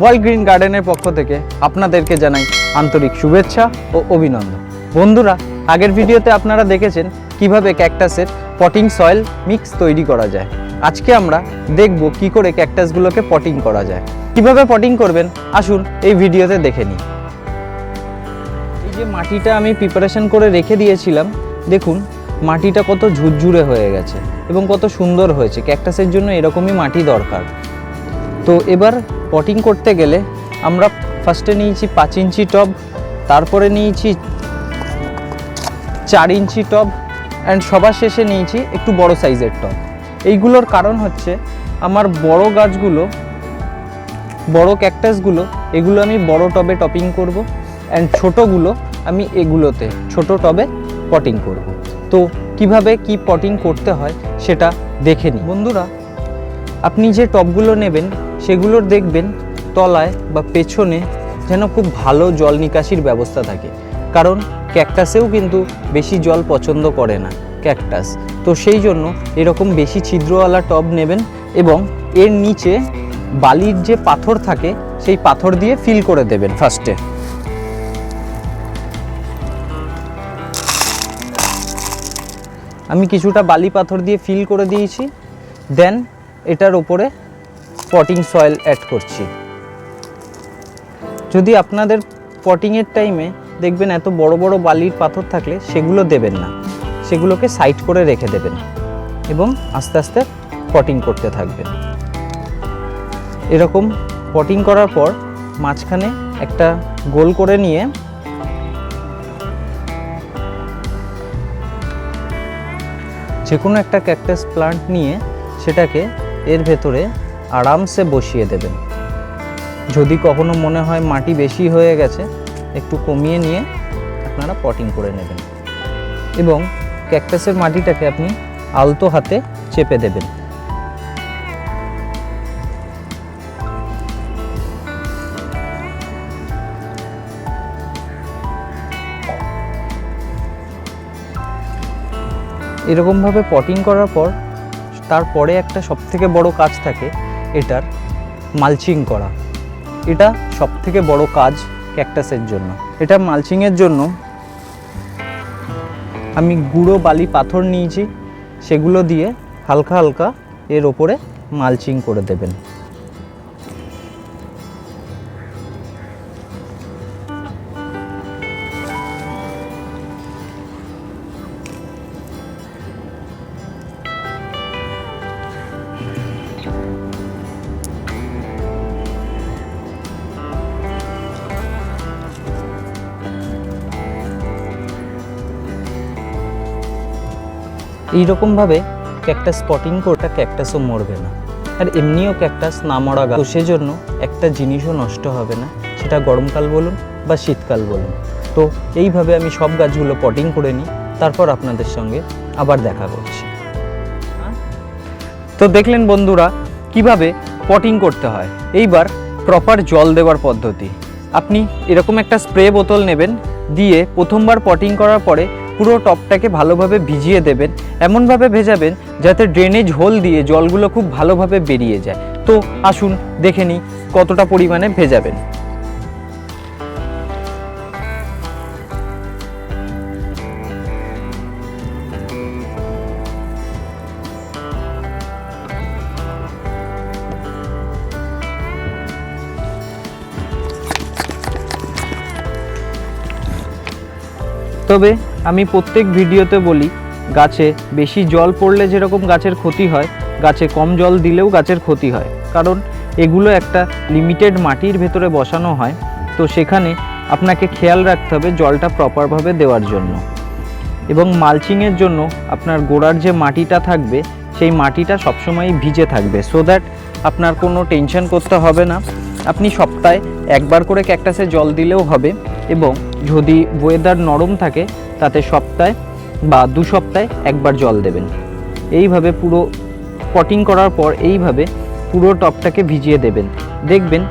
World green গার্ডেনের পক্ষ থেকে আপনাদেরকে জানাই আন্তরিক শুভেচ্ছা ও অভিনন্দন। বন্ধুরা, আগের ভিডিওতে আপনারা দেখেছেন কীভাবে ক্যাকটাসের পটিং সয়েল মিক্স তৈরি করা যায়। আজকে আমরা দেখব কি করে ক্যাকটাসগুলোকে পটিং করা যায়। কীভাবে পটিং করবেন? আসুন এই ভিডিওতে দেখে নিই। এই যে মাটিটা আমি প্রিপারেশন করে রেখে দিয়েছিলাম, দেখুন মাটিটা কত ঝুরঝুরে হয়ে গেছে এবং কত সুন্দর হয়েছে। ক্যাকটাসের জন্য এরকমই মাটি দরকার। তো এবার পটিং করতে গেলে আমরা ফার্স্টে নিয়েছি পাঁচ ইঞ্চি টব, তারপরে নিয়েছি চার ইঞ্চি টব অ্যান্ড সবার শেষে নিয়েছি একটু বড় সাইজের টব। এইগুলোর কারণ হচ্ছে আমার বড় গাছগুলো, বড় ক্যাকটাসগুলো এগুলো আমি বড় টবে টপিং করব অ্যান্ড ছোটোগুলো আমি এগুলোতে, ছোট টবে পটিং করব। তো কীভাবে কি পটিং করতে হয় সেটা দেখে নিই। বন্ধুরা, আপনি যে টবগুলো নেবেন সেগুলোর দেখবেন তলায় বা পেছনে যেন খুব ভালো জল নিকাশির ব্যবস্থা থাকে। কারণ ক্যাকটাসেও কিন্তু বেশি জল পছন্দ করে না ক্যাকটাস। তো সেই জন্য এরকম বেশি ছিদ্রওয়ালা টব নেবেন এবং এর নিচে বালির যে পাথর থাকে, সেই পাথর দিয়ে ফিল করে দেবেন ফার্স্টে। আমি কিছুটা বালি পাথর দিয়ে ফিল করে দিয়েছি। দেন এটার ওপরে পটিং সয়েল অ্যাড করছি। যদি আপনাদের পটিংয়ের টাইমে দেখবেন এত বড় বড় বালির পাথর থাকলে সেগুলো দেবেন না। সেগুলোকে সাইড করে রেখে দেবেন এবং আস্তে আস্তে পটিং করতে থাকবেন। এরকম পটিং করার পর মাঝখানে একটা গোল করে নিয়ে যে কোনো একটা ক্যাকটাস প্লান্ট নিয়ে সেটাকে এর ভেতরে আরামসে বসিয়ে দেবেন। যদি কখনো মনে হয় মাটি বেশি হয়ে গেছে, একটু কমিয়ে নিয়ে আপনারা পটিং করে নেবেন। এবং ক্যাকটাসের মাটিটাকে আপনি আলতো হাতে চেপে দেবেন। এরকমভাবে পটিং করার পর তারপরে একটা সবথেকে বড় কাজ থাকে এটার মালচিং করা। এটা সব থেকে বড় কাজ ক্যাকটাসের জন্য। এটা মালচিংয়ের জন্য আমি গুঁড়ো বালি পাথর নিয়েছি, সেগুলো দিয়ে হালকা হালকা এর ওপরে মালচিং করে দেবেন। এইরকমভাবে ক্যাকটাস স্পটিং করটা ক্যাকটাসও মরবে না। আর এমনিও ক্যাকটাস না মরা গাছ সেজন্য একটা জিনিসও নষ্ট হবে না, সেটা গরমকাল বলুন বা শীতকাল বলুন। তো এইভাবে আমি সব গাছগুলো পটিং করে নিই, তারপর আপনাদের সঙ্গে আবার দেখা করছি। তো দেখলেন বন্ধুরা, কীভাবে পটিং করতে হয়? এইবার প্রপার জল দেওয়ার পদ্ধতি। আপনি এরকম একটা স্প্রে বোতল নেবেন, দিয়ে প্রথমবার পটিং করার পরে পুরো টপটাকে ভালোভাবে ভিজিয়ে দেবেন, এমনভাবে ভেজাবেন যাতে ড্রেনেজ হোল দিয়ে জলগুলো খুব ভালোভাবে বেরিয়ে যায়। তো আসুন, দেখে নিই কতটা পরিমাণে ভেজাবেন। তবে আমি প্রত্যেক ভিডিওতে বলি, গাছে বেশি জল পড়লে যেরকম গাছের ক্ষতি হয়, গাছে কম জল দিলেও গাছের ক্ষতি হয়। কারণ এগুলো একটা লিমিটেড মাটির ভেতরে বসানো হয়, তো সেখানে আপনাকে খেয়াল রাখতে হবে জলটা প্রপারভাবে দেওয়ার জন্য। এবং মালচিংয়ের জন্য আপনার গোড়ার যে মাটিটা থাকবে, সেই মাটিটা সবসময় ভিজে থাকবে। সো দ্যাট আপনার কোনো টেনশন করতে হবে না। আপনি সপ্তাহে একবার করে ক্যাকটাসে জল দিলেও হবে এবং যদি ওয়েদার নরম থাকে তাতে সপ্তাহে বা দু সপ্তাহে একবার জল দেবেন। এইভাবে পুরো পটিং করার পর এইভাবে পুরো টপটাকে ভিজিয়ে দেবেন। দেখবেন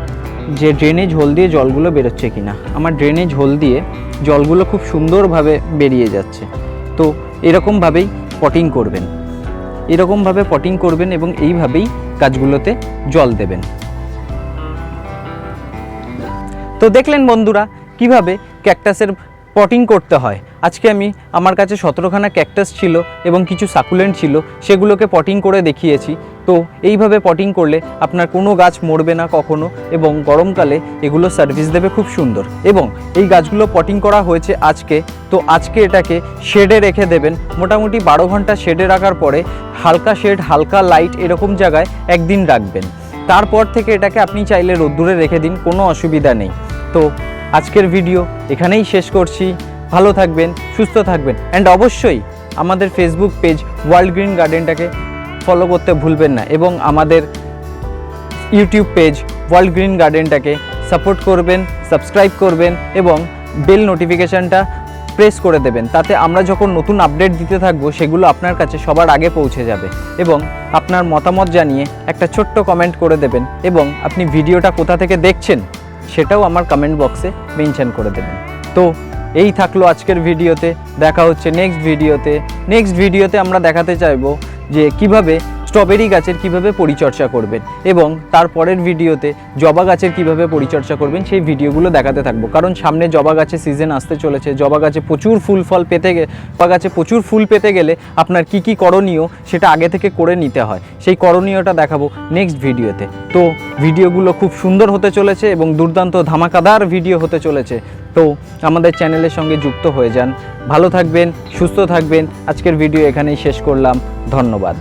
যে ড্রেনেজ হোল দিয়ে জলগুলো বেরোচ্ছে কিনা। আমার ড্রেনেজ হোল দিয়ে জলগুলো খুব সুন্দরভাবে বেরিয়ে যাচ্ছে। তো এরকমভাবেই পটিং করবেন। এরকমভাবে পটিং করবেন এবং এইভাবেই গাছগুলোতে জল দেবেন। তো দেখলেন বন্ধুরা, কীভাবে ক্যাকটাসের পটিং করতে হয়। আজকে আমি আমার কাছে সতেরোখানা ক্যাকটাস ছিল এবং কিছু সাকুলেন্ট ছিল, সেগুলোকে পটিং করে দেখিয়েছি। তো এইভাবে পটিং করলে আপনার কোনো গাছ মরবে না কখনো এবং গরমকালে এগুলো সার্ভিস দেবে খুব সুন্দর। এবং এই গাছগুলো পটিং করা হয়েছে আজকে। তো আজকে এটাকে শেডে রেখে দেবেন। মোটামুটি বারো ঘণ্টা শেডে রাখার পরে হালকা শেড হালকা লাইট এরকম জায়গায় একদিন রাখবেন। তারপর থেকে এটাকে আপনি চাইলে রোদ্দুরে রেখে দিন, কোনো অসুবিধা নেই। তো আজকের ভিডিও এখানেই শেষ করছি। ভালো থাকবেন, সুস্থ থাকবেন অ্যান্ড অবশ্যই আমাদের ফেসবুক পেজ ওয়ার্ল্ড গ্রিন গার্ডেনটাকে ফলো করতে ভুলবেন না, এবং আমাদের ইউটিউব পেজ ওয়ার্ল্ড গ্রিন গার্ডেনটাকে সাপোর্ট করবেন সাবস্ক্রাইব করবেন, এবং বেল নোটিফিকেশানটা প্রেস করে দেবেন, তাতে আমরা যখন নতুন আপডেট দিতে থাকব, সেগুলো আপনার কাছে সবার আগে পৌঁছে যাবে, এবং আপনার মতামত জানিয়ে একটা ছোট্ট কমেন্ট করে দেবেন, এবং আপনি ভিডিওটা কোথা থেকে দেখছেন সেটাও আমার কমেন্ট বক্সে মেনশন করে দেবেন। তো এই থাকল আজকের ভিডিওতে। দেখা হচ্ছে নেক্সট ভিডিওতে। নেক্সট ভিডিওতে আমরা দেখাতে চাইব যে কীভাবে স্ট্রবেরি গাছের কীভাবে পরিচর্যা করবেন এবং তারপরের ভিডিওতে জবা গাছের কীভাবে পরিচর্যা করবেন সেই ভিডিওগুলো দেখাতে থাকব। কারণ সামনে জবা গাছের সিজন আসতে চলেছে, জবা গাছে প্রচুর ফুল ফল পেতে গে জবা গাছে প্রচুর ফুল পেতে গেলে আপনার কি কি করণীয় সেটা আগে থেকে করে নিতে হয়। সেই করণীয়টা দেখাবো নেক্সট ভিডিওতে। তো ভিডিওগুলো খুব সুন্দর হতে চলেছে এবং দুর্দান্ত ধামাকাদার ভিডিও হতে চলেছে। তো আমাদের চ্যানেলের সঙ্গে যুক্ত হয়ে যান। ভালো থাকবেন, সুস্থ থাকবেন। আজকের ভিডিও এখানেই শেষ করলাম। ধন্যবাদ।